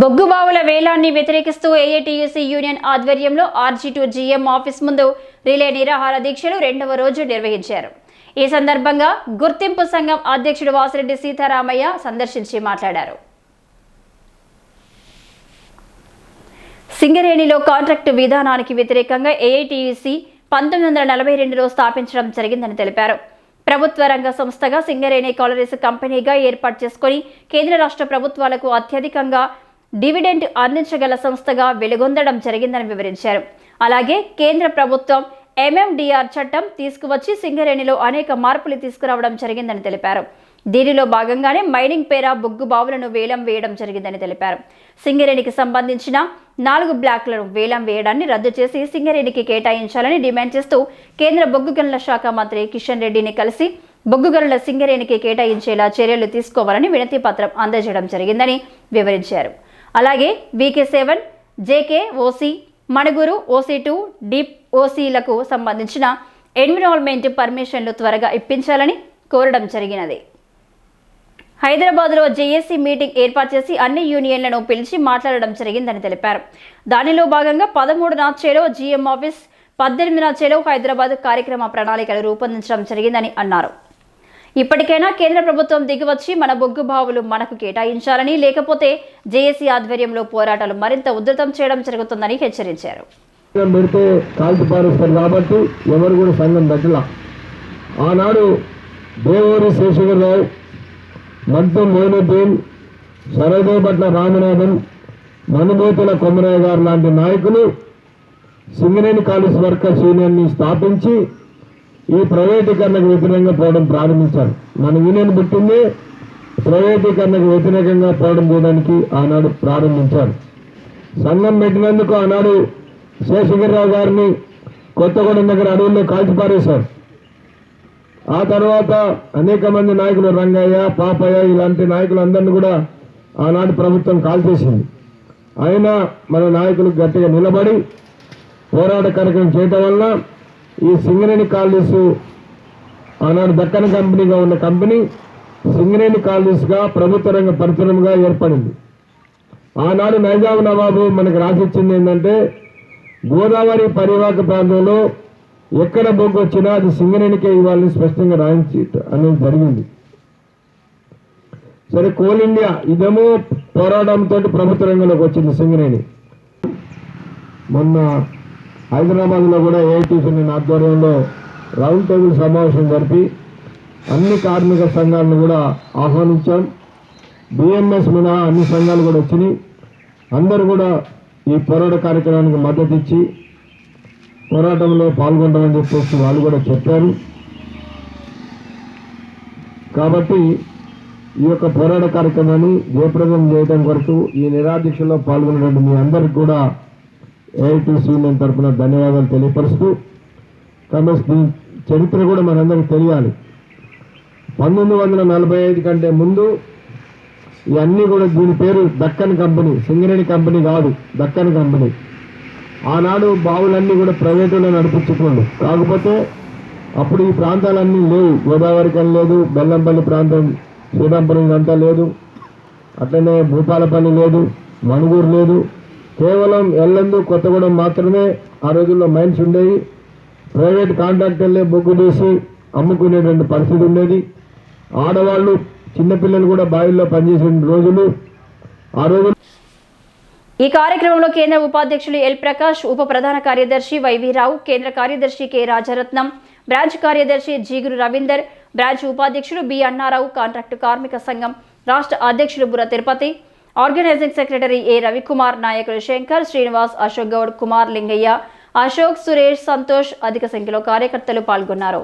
బొగ్గుబావుల వేలాన్ని వ్యతిరేకిస్తూ AITUC union ఆధ్వర్యంలో ఆర్జీ టూ జీఎం ఆఫీస్ ముందు రిలే నిరాహార దీక్షలు రెండవ రోజు నిర్వహించారు. ఈ సందర్భంగా గుర్తింపు సంఘం అధ్యక్షుడు వాసిరెడ్డి సీతారామయ్య సందర్శించి మాట్లాడారు. సింగరేణిలో కాంట్రాక్టు విధానానికి వ్యతిరేకంగా ఏఐటీయూసీ పంతొమ్మిది వందల నలభై రెండులో స్థాపించడం జరిగిందని తెలిపారు. ప్రభుత్వ రంగ సంస్థగా సింగరేణి కాలరీస్ కంపెనీగా ఏర్పాటు చేసుకొని కేంద్ర రాష్ట్ర ప్రభుత్వాలకు అత్యధికంగా డివిడెంట్ అందించగల సంస్థగా వెలుగొందడం జరిగిందని వివరించారు. అలాగే కేంద్ర ప్రభుత్వం ఎంఎండిఆర్ చట్టం తీసుకువచ్చి సింగరేణిలో అనేక మార్పులు తీసుకురావడం జరిగిందని తెలిపారు. దీనిలో భాగంగానే మైనింగ్ పేర బొగ్గు బావులను వేలం వేయడం జరిగిందని తెలిపారు. సింగరేణికి సంబంధించిన నాలుగు బ్లాక్లను వేలం వేయడాన్ని రద్దు చేసి సింగరేణికి కేటాయించాలని డిమాండ్ చేస్తూ కేంద్ర బొగ్గు గనుల శాఖ మంత్రి కిషన్ రెడ్డిని కలిసి బొగ్గు గనుల సింగరేణికి కేటాయించేలా చర్యలు తీసుకోవాలని వినతి పత్రం అందజేయడం జరిగిందని వివరించారు. అలాగే VK seven JK OC Manuguru OC two deep ఓసీలకు సంబంధించిన ఎన్విరాన్మెంట్ పర్మిషన్లు త్వరగా ఇప్పించాలని కోరడం జరిగినది. హైదరాబాద్లో జేఏసీ మీటింగ్ ఏర్పాటు చేసి అన్ని యూనియన్లను పిలిచి మాట్లాడడం జరిగిందని తెలిపారు. దానిలో భాగంగా పదమూడు నాచేలో జీఎం ఆఫీస్ పద్దెనిమిది నాచేలో హైదరాబాద్ కార్యక్రమ ప్రణాళికలు రూపొందించడం జరిగిందని అన్నారు. ఇప్పటికైనా కేంద్ర ప్రభుత్వం దిగివచ్చి మన బొగ్గు బావులు మనకు కేటాయించాలని లేకపోతే జేఏసీ ఆధ్వర్యంలో పోరాటాలు మరింత ఉధృతం చేయడం జరుగుతుందని హెచ్చరించారు. పెడితే కాల్చి పారేస్తారు కాబట్టి ఎవరు కూడా సంఘం పెట్టలా. ఆనాడు దేవూరి శేషగిరిరావు మంతం మోయినుద్దీన్ సరదేపట్ల రామనాథన్ మనుమూతుల కొమరయ్య గారు లాంటి నాయకులు సింగరేణి కాలేజ్ వర్కర్స్ యూనియన్ని స్థాపించి ఈ ప్రైవేటీకరణకు వ్యతిరేకంగా పోవడం ప్రారంభించారు. మన యూనియన్ పుట్టింది ప్రైవేటీకరణకు వ్యతిరేకంగా పోవడం చేయడానికి ఆనాడు ప్రారంభించారు. సంఘం పెట్టినందుకు ఆనాడు శేషగిరిరావు గారిని కొత్తగూడెం దగ్గర అడవుల్లో కాల్చిపారేశారు. ఆ తర్వాత అనేక మంది నాయకులు రంగయ్య పాపయ్య ఇలాంటి నాయకులందరినీ కూడా ఆనాడు ప్రభుత్వం కాల్చేసింది. అయినా మన నాయకులు గట్టిగా నిలబడి పోరాట కార్యక్రమం చేయటం వల్ల ఈ సింగరేణి కాలనీస్ ఆనాడు దక్కన కంపెనీగా ఉన్న కంపెనీ సింగరేణి కాలనీస్గా ప్రభుత్వ రంగ పరిశ్రమగా ఏర్పడింది. ఆనాడు నైజాం నవాబు మనకు రాసిచ్చింది ఏంటంటే గోదావరి పరివాహక ప్రాంతంలో ఎక్కడ బొగ్గు వచ్చినా అది సింగరేణికే ఇవ్వాలని స్పష్టంగా రాయించి అనేది జరిగింది. సరే కోల్ ఇండియా ఇదేమో పోరాటంతో ప్రభుత్వ రంగంలోకి వచ్చింది సింగరేణి. మొన్న హైదరాబాద్లో కూడా ఏఐటీసీ ఆధ్వర్యంలో రౌండ్ టేబుల్ సమావేశం జరిపి అన్ని కార్మిక సంఘాలను కూడా ఆహ్వానించాం. బిఎంఎస్ మినహా అన్ని సంఘాలు కూడా వచ్చినాయి. అందరూ కూడా ఈ పోరాట కార్యక్రమానికి మద్దతు ఇచ్చి పోరాటంలో పాల్గొంటామని చెప్పేసి వాళ్ళు కూడా చెప్పారు. కాబట్టి ఈ యొక్క పోరాట కార్యక్రమాన్ని జయప్రదం చేయడం కొరకు ఈ నిరాదీక్షలో పాల్గొన్నటువంటి మీ అందరికి కూడా ఏఐటీసీ యూనియన్ తరఫున ధన్యవాదాలు తెలియపరుస్తూ కాబట్టి దీని చరిత్ర కూడా మనందరికి తెలియాలి. పంతొమ్మిది వందల నలభై ఐదు కంటే ముందు ఇవన్నీ కూడా దీని పేరు దక్కన్ కంపెనీ సింగరేణి కంపెనీ కాదు దక్కన్ కంపెనీ. ఆనాడు బావులన్నీ కూడా ప్రైవేటులో నడిపించుకోండు కాకపోతే అప్పుడు ఈ ప్రాంతాలన్నీ లేవు. గోదావరి లేదు బెల్లంపల్లి ప్రాంతం శ్రీరాంపురం అంతా లేదు. అట్లనే భూపాలపల్లి లేదు మణుగూరు లేదు. కేవలం ఎల్లందు కొత్తగూడెం మాత్రమే ఆ రోజుల్లో మైన్స్ ఉండేవి. ప్రైవేట్ కాంట్రాక్టర్లే బొగ్గు తీసి అమ్ముకునేటువంటి పరిస్థితి ఉండేది. ఆడవాళ్ళు చిన్నపిల్లలు కూడా బావిల్లో పనిచేసే రోజులు. ఆ రోజు ఈ కార్యక్రమంలో కేంద్ర ఉపాధ్యక్షులు ఎల్ ప్రకాష్ ఉప ప్రధాన కార్యదర్శి వైవి రావు కేంద్ర కార్యదర్శి కె రాజరత్నం బ్రాంచ్ కార్యదర్శి జీగురు రవీందర్ బ్రాంచ్ ఉపాధ్యక్షుడు బి అన్నారావు కాంట్రాక్టు కార్మిక సంఘం రాష్ట్ర అధ్యక్షుడు Burra Tirupati organizing secretary A Ravikumar నాయకులు శంకర్ శ్రీనివాస్ అశోక్ గౌడ్ కుమార్ లింగయ్య అశోక్ సురేష్ సంతోష్ అధిక సంఖ్యలో కార్యకర్తలు పాల్గొన్నారు.